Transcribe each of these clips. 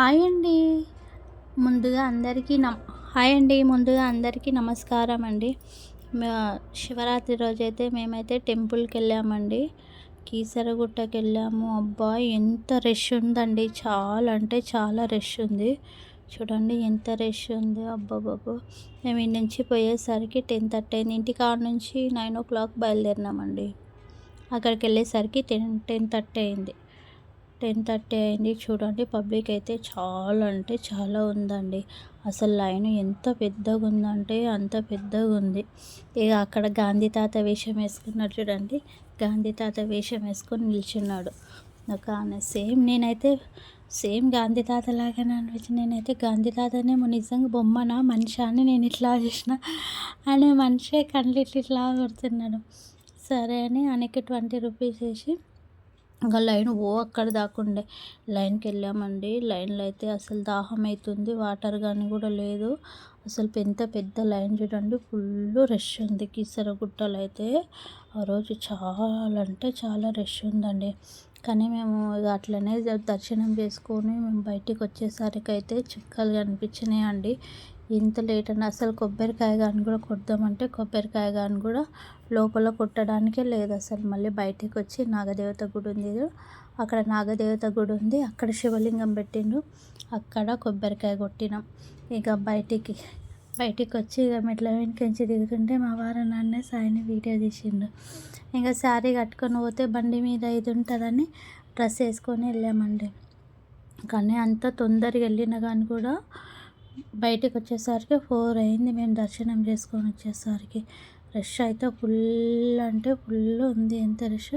Hi అండి. ముందుగా అందరికీ నమ హాయ్ అండి. ముందుగా అందరికీ నమస్కారం అండి. శివరాత్రి రోజైతే మేమైతే టెంపుల్కి వెళ్ళామండి. కీసరగుట్టకి వెళ్ళాము అబ్బా ఎంత రష్ ఉందండి. చాలా అంటే చాలా రష్ ఉంది. చూడండి ఎంత రష్ ఉంది. అబ్బాబాబు మేము ఇంటి నుంచి పోయేసరికి టెన్ థర్టీ అయింది. ఇంటికాడ నుంచి నైన్ ఓ క్లాక్ బయలుదేరినామండి. అక్కడికి వెళ్ళేసరికి టెన్ టెన్ థర్టీ అయింది. టెన్ థర్టీ అయింది. చూడండి పబ్లిక్ అయితే చాలా అంటే చాలా ఉందండి. అసలు లైన్ ఎంత పెద్దగా ఉందంటే అంత పెద్దగా ఉంది ఇక అక్కడ గాంధీ తాత వేషం వేసుకున్నాడు చూడండి. గాంధీ తాత వేషం వేసుకొని నిల్చున్నాడు. ఒక సేమ్ నేనైతే సేమ్ గాంధీ తాత లాగానే అనిపించింది. నేనైతే గాంధీ తాతనే నిజంగా బొమ్మనా మనిషి అని నేను ఇట్లా చేసిన. అనే మనిషే కళ్ళు ఇట్లా కొడుతున్నాడు. సరే అని ఆయనకి ట్వంటీ రూపీస్ వేసి ఇంకా లైన్ ఓ అక్కడ దాకుండే లైన్కి వెళ్ళామండి. లైన్లో అయితే అసలు దాహం అవుతుంది. వాటర్ కానీ కూడా లేదు. అసలు పెద్ద పెద్ద లైన్ చూడండి. ఫుల్ రష్ ఉంది కీసరగుట్టలో అయితే. ఆ రోజు చాలా అంటే చాలా రష్ ఉందండి. కానీ మేము ఇక అట్లనే దర్శనం చేసుకొని మేము బయటికి వచ్చేసరికి అయితే చుక్కలు కనిపించినాయండి ఇంత లేట్ అని అసలు కొబ్బరికాయ కానీ కూడా కొడదామంటే కొబ్బరికాయ కానీ కూడా లోపల కొట్టడానికే లేదు అసలు. మళ్ళీ బయటికి వచ్చి నాగదేవత గుడి ఉంది అక్కడ నాగదేవత గుడి ఉంది. అక్కడ శివలింగం పెట్టిండు అక్కడ కొబ్బరికాయ కొట్టినాం. ఇక బయటికి బయటికి వచ్చి ఇక మెట్ల వెనకంచి దిగుతుంటే మా వారు నాన్నే సాయిని వీడియో తీసిండు. ఇంకా శారీ కట్టుకొని పోతే బండి మీద ఇది ఉంటుందని డ్రెస్ వేసుకొని వెళ్ళామండి. కానీ అంత తొందరగా వెళ్ళినా కానీ కూడా బయటకు వచ్చేసరికి ఫోర్ అయింది. మేము దర్శనం చేసుకొని వచ్చేసరికి రష్ అయితే ఫుల్ అంటే ఫుల్ ఉంది. ఎంత రష్?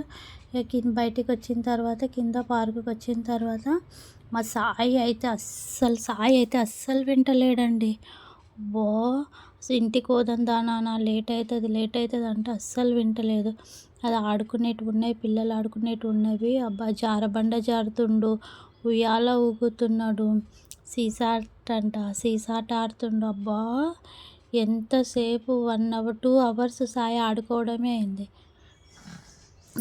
కింద బయటికి వచ్చిన తర్వాత కింద పార్కుకి వచ్చిన తర్వాత మా సాయి అయితే అస్సలు సాయి అయితే అస్సలు వింటలేడండి. బో ఇంటికి పోదాం దానా లేట్ అవుతుంది లేట్ అవుతుంది అంటే అస్సలు వింటలేదు. అది ఆడుకునేటివి ఉన్నాయి పిల్లలు ఆడుకునేటివి ఉన్నవి. అబ్బా! జారబండ జారుతుండు ఉయ్యాల ఊగుతున్నాడు. సీసాట్ అంట సీసాట ఆడుతుండు అబ్బా! ఎంతసేపు one hour two hours Sai ఆడుకోవడమే అయింది.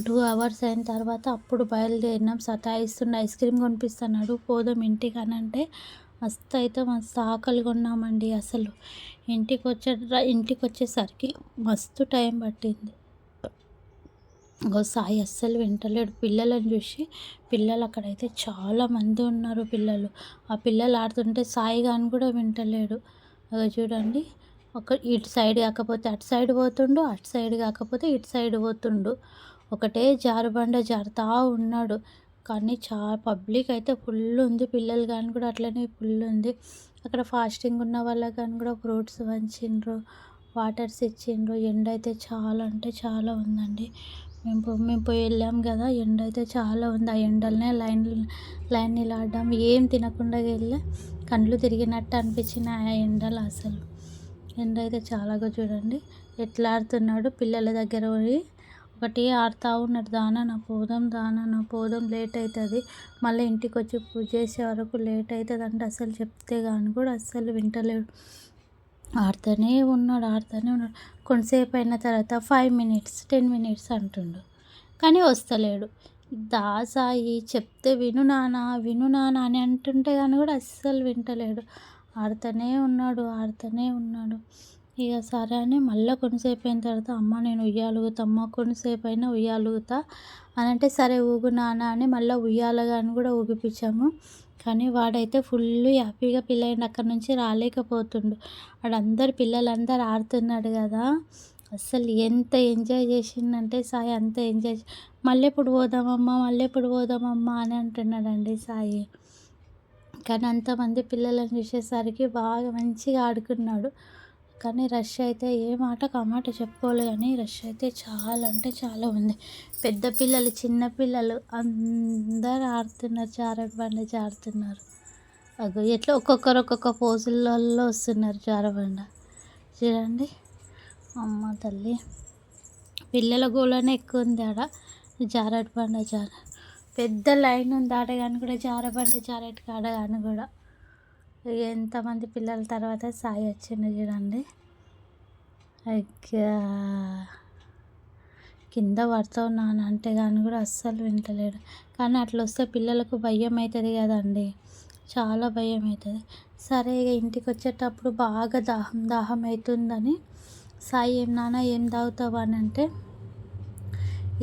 టూ అవర్స్ అయిన తర్వాత అప్పుడు బయలుదేరినాం. సతాయిస్తుండే ఐస్ క్రీమ్ కొనిపిస్తున్నాడు పోదాం ఇంటికి అని అంటే మస్తు అయితే మస్తు ఆకలి కొన్నామండి అసలు. ఇంటికి వచ్చే ఇంటికి వచ్చేసరికి మస్తు టైం పట్టింది. సాయి అస్సలు వింటలేడు. పిల్లలను చూసి పిల్లలు అక్కడైతే చాలామంది ఉన్నారు పిల్లలు. ఆ పిల్లలు ఆడుతుంటే సాయి కానీ కూడా వింటలేడు. అదో చూడండి. ఒక ఇటు సైడ్ కాకపోతే అటు సైడ్ పోతుండు అటు సైడ్ కాకపోతే ఇటు సైడ్ పోతుండు. ఒకటే జారుబండ జారుతా ఉన్నాడు. కానీ చాలా పబ్లిక్ అయితే ఫుల్ ఉంది. పిల్లలు కానీ కూడా అట్లనే ఫుల్ ఉంది. అక్కడ ఫాస్టింగ్ ఉన్న వాళ్ళకి కానీ కూడా ఫ్రూట్స్ వంచిండ్రు వాటర్స్ ఇచ్చిండ్రు. ఎండ అయితే చాలా అంటే చాలా ఉందండి. మేము మేము పోయి వెళ్ళాం కదా ఎండ అయితే చాలా ఉంది. ఆ ఎండలనే లైన్ లైన్ నిలబడ్డాం. ఏం తినకుండా వెళ్ళే కండ్లు తిరిగినట్టు అనిపించిన ఆ ఎండలు అసలు. ఎండ అయితే చాలాగా చూడండి. ఎట్లా ఆడుతున్నాడు పిల్లల దగ్గర పోయి. ఒకటి ఆడుతూ ఉన్నాడు. దానా నా పోదాం దానా నా పోదాం. లేట్ అవుతుంది మళ్ళీ ఇంటికి వచ్చి పూజ చేసే వరకు లేట్ అవుతుంది అంటే అసలు చెప్తే కానీ కూడా అస్సలు వింటలేడు. ఆడుతూనే ఉన్నాడు ఆడుతూనే ఉన్నాడు. కొంతసేపు అయిన తర్వాత ఫైవ్ మినిట్స్ టెన్ మినిట్స్ అంటుండు. కానీ వస్తలేడు. దాసాయి చెప్తే విను నానా విను నానా అని అంటుంటే కానీ కూడా అస్సలు వింటలేడు. ఆడుతూనే ఉన్నాడు ఆడుతూనే ఉన్నాడు. ఇక సరే అని మళ్ళీ కొంతసేపు అయిన తర్వాత అమ్మ నేను ఉయ్యాలుగుతా అమ్మ కొంతసేపు అయినా ఉయ్యాలుగుతా అని అంటే సరే ఊగు నాన్న అని మళ్ళీ ఉయ్యాలగాని కూడా ఊగిపించాము. కానీ వాడైతే ఫుల్ హ్యాపీగా పిల్లైన అక్కడి నుంచి రాలేకపోతుండు. వాడందరు పిల్లలందరూ ఆడుతున్నాడు కదా. అసలు ఎంత ఎంజాయ్ చేసిండంటే సాయి అంత ఎంజాయ్ మళ్ళీ ఎప్పుడు పోదామమ్మా మళ్ళీ ఎప్పుడు పోదామమ్మా అని అంటున్నాడండి సాయి. కానీ అంతమంది పిల్లలను చూసేసరికి బాగా మంచిగా ఆడుకున్నాడు. కానీ రష్ అయితే ఏ మాట కమాట చెప్పుకోలేదు కానీ రష్ అయితే చాలా అంటే చాలా ఉంది. పెద్ద పిల్లలు చిన్న పిల్లలు అందరు ఆడుతున్నారు జారబండ జారుతున్నారు. అగో ఎట్లా ఒక్కొక్కరు ఒక్కొక్క పోజులలో వస్తున్నారు జారబండ చూడండి. అమ్మ తల్లి. పిల్లల గోళనే ఎక్కువ ఉంది ఆడ. జారడు బండ జార. పెద్ద లైన్ ఉంది ఆడగాని కానీ కూడా జారబండ జారేటి కాడ కానీ కూడా. ఎంతమంది పిల్లల తర్వాత సాయి వచ్చింది చూడండి. కింద పడతావు నాన్న అంటే కానీ కూడా అస్సలు వింటలేడు. కానీ అట్లా వస్తే పిల్లలకు భయం అవుతుంది కదండి. చాలా భయం అవుతుంది సరే ఇక ఇంటికి వచ్చేటప్పుడు బాగా దాహం దాహం అవుతుందని సాయి ఏం నాన్న ఏం తాగుతావు? అని అంటే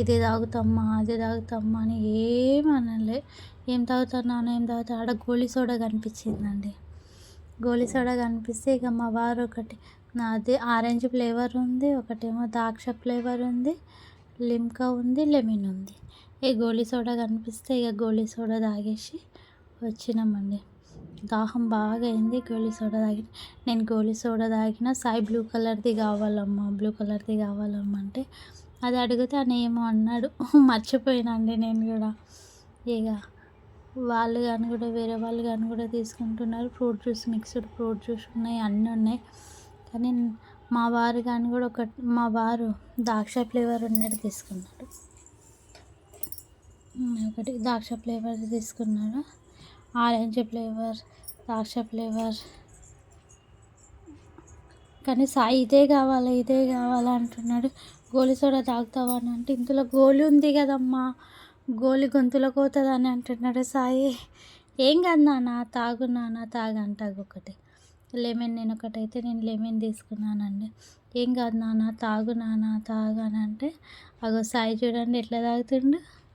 ఇది తాగుతామ్మా అది తాగుతామ్మా అని ఏమనలే ఏం తాగుతావు నాన్న? ఏం తాగుతావు? ఆడ గోళీ సోడా కనిపించిందండి. గోళీ సోడా కనిపిస్తే ఇక మా వారు ఒకటి నాది ఆరెంజ్ ఫ్లేవర్ ఉంది ఒకటేమో ద్రాక్ష ఫ్లేవర్ ఉంది లిమ్కా ఉంది లెమన్ ఉంది. ఈ గోళీ సోడా కనిపిస్తే ఇక గోళీ సోడా తాగేసి వచ్చినామండి. దాహం బాగా అయింది గోళీ సోడా తాగి నేను గోళీ సోడా తాగిన సాయి బ్లూ కలర్ది కావాలమ్మా బ్లూ కలర్ది కావాలమ్మా అంటే అది అడిగితే ఆయన ఏమో అన్నాడు మర్చిపోయినండి నేను కూడా. ఇక వాళ్ళు కానీ కూడా వేరే వాళ్ళు కానీ కూడా తీసుకుంటున్నారు. Fruit juice mixed fruit juice ఉన్నాయి అన్నీ ఉన్నాయి. కానీ మా వారు కానీ కూడా ఒక మా వారు ద్రాక్ష ఫ్లేవర్ ఉన్నది తీసుకున్నారు. ఒకటి ద్రాక్ష ఫ్లేవర్ తీసుకున్నారు. ఆరెంజ్ ఫ్లేవర్ ద్రాక్ష ఫ్లేవర్. కానీ సాయి ఇదే కావాలి ఇదే కావాలి అంటున్నాడు. గోలి సోడా తాగుతావా అని అంటే ఇందులో గోలి ఉంది కదమ్మా. గోలి గొంతులో పోతుంది అని అంటున్నాడు సాయి. ఏం కాదు నాన్న తాగు నాన్న తాగంటాగు ఒకటి. లెమన్ నేను ఒకటైతే నేను లెమన్ తీసుకున్నానండి. ఏం కాదు నాన్న తాగు నాన్న తాగు అని అంటే అగో సాయి చూడండి ఎట్లా తాగుతుండు.